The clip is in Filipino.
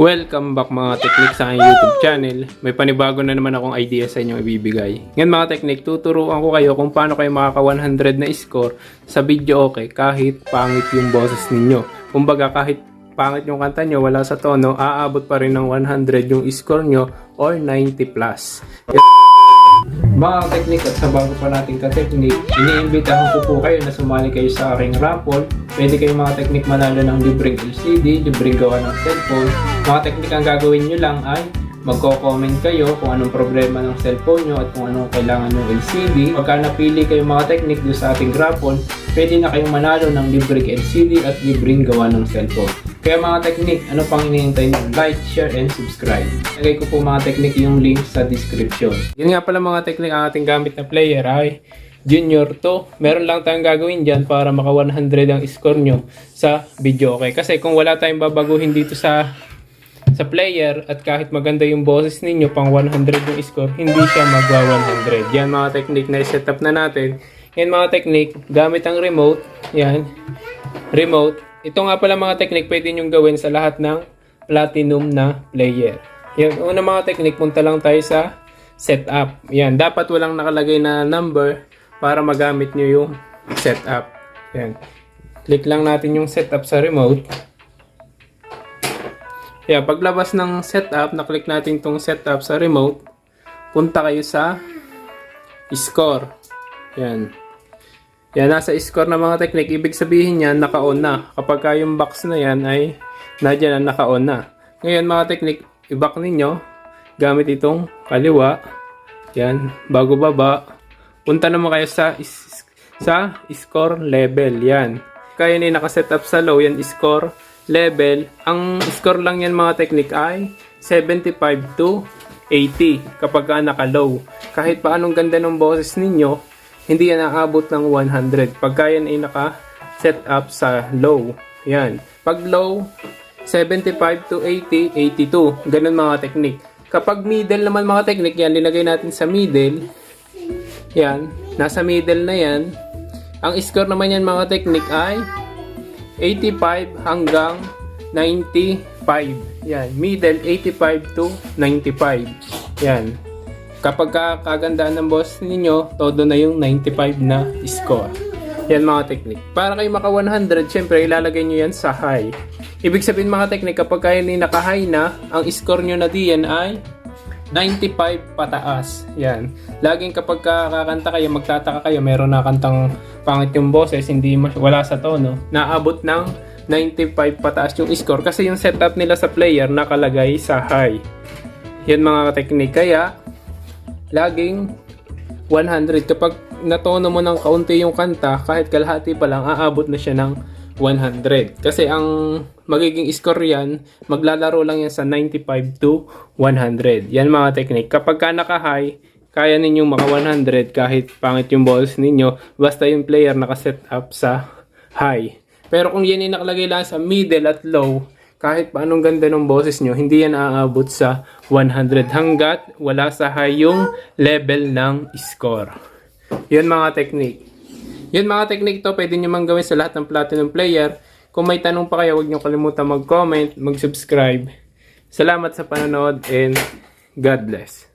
Welcome back mga teknik sa aking YouTube channel. May panibago na naman akong idea sa inyong ibibigay. Ngayon mga teknik, tuturuan ko kayo kung paano kayo makaka 100 na score sa video okay kahit pangit yung boses ninyo. Kumbaga kahit pangit yung kanta nyo, wala sa tono, aabot pa rin ng 100 yung score nyo or 90 plus. Mga teknik at sa bago pa nating ka-teknik, iniimbitahan ko po kayo na sumali kayo sa aking raffle. Pwede kayo mga teknik manalo ng libreng LCD, libreng gawa ng cellphone. Mga teknik ang gagawin nyo lang ay magko-comment kayo kung anong problema ng cellphone nyo at kung anong kailangan ng LCD. Pagka napili kayo mga teknik doon sa ating raffle, pwede na kayong manalo ng libreng LCD at libreng gawa ng cellphone. Kaya mga teknik, ano pang hinihintay nyo? Like, share, and subscribe. Lagay ko po mga teknik yung link sa description. Yun nga pala mga teknik ang ating gamit na player ay Junior 2. Meron lang tayong gagawin dyan para maka 100 ang score nyo sa video okay. Kasi kung wala tayong babaguhin dito sa sa player at kahit maganda yung boses ninyo pang 100 yung score, hindi siya magwa 100. Yan mga technique na set up na natin. Yan mga technique, gamit ang remote. Yan. Remote. Ito nga pala mga technique pwede nyo gawin sa lahat ng platinum na player. Yan. Una mga technique, punta lang tayo sa setup. Yan. Dapat walang nakalagay na number para magamit nyo yung setup. Yan. Click lang natin yung setup sa remote. Yeah, paglabas ng setup, na-click natin tong setup sa remote, punta kayo sa score. Yan. Yan, nasa score na mga technique, ibig sabihin yan, naka-on na. Kapag ka yung box na yan ay nadyan na naka-on na. Ngayon mga technique, i-back ninyo gamit itong kaliwa. Yan, bago baba. Punta naman kayo sa sa score level. Yan. Kaya ni nakaset up sa low, yan score level. Ang score lang yan mga technique ay 75 to 80 kapag ka naka-low. Kahit pa anong ganda ng boses ninyo, hindi yan aabot ng 100. Pagka yan ay naka-set up sa low. Yan. Pag low, 75 to 80, 82. Ganun mga technique. Kapag middle naman mga technique, yan, linagay natin sa middle. Yan. Nasa middle na yan. Ang score naman yan mga technique ay 85 hanggang 95. Yan. Middle, 85 to 95. Yan. Kapag ka- kagandaan ng boss ninyo, todo na yung 95 na score. Yan mga technique. Para kayo maka 100, syempre ilalagay nyo yan sa high. Ibig sabihin mga technique, kapag kayo ni naka-high na, ang score nyo na diyan ay 95 pataas. Yan. Laging kapag ka- kakanta kayo, magtataka kayo, meron na kantang pangit yung boses, hindi wala sa tono, naabot ng 95 pataas yung score kasi yung setup nila sa player nakalagay sa high. Yan mga technique. Kaya, laging 100. Kapag natono mo ng kaunti yung kanta, kahit kalahati pa lang, aabot na siya ng 100. Kasi ang magiging score yan, maglalaro lang yan sa 95 to 100. Yan mga technique. Kapag ka naka-high, kaya ninyong maka 100 kahit pangit yung balls ninyo, basta yung player nakaset up sa high. Pero kung yan yung nakalagay lang sa middle at low, kahit pa anong ganda ng boses nyo, hindi yan aabot sa 100 hanggat wala sa high yung level ng score. Yun mga technique. Yun mga technique to, pwede nyo mang gawin sa lahat ng platinum player. Kung may tanong pa kayo, huwag nyo kalimutan mag-comment, mag-subscribe. Salamat sa panonood and God bless.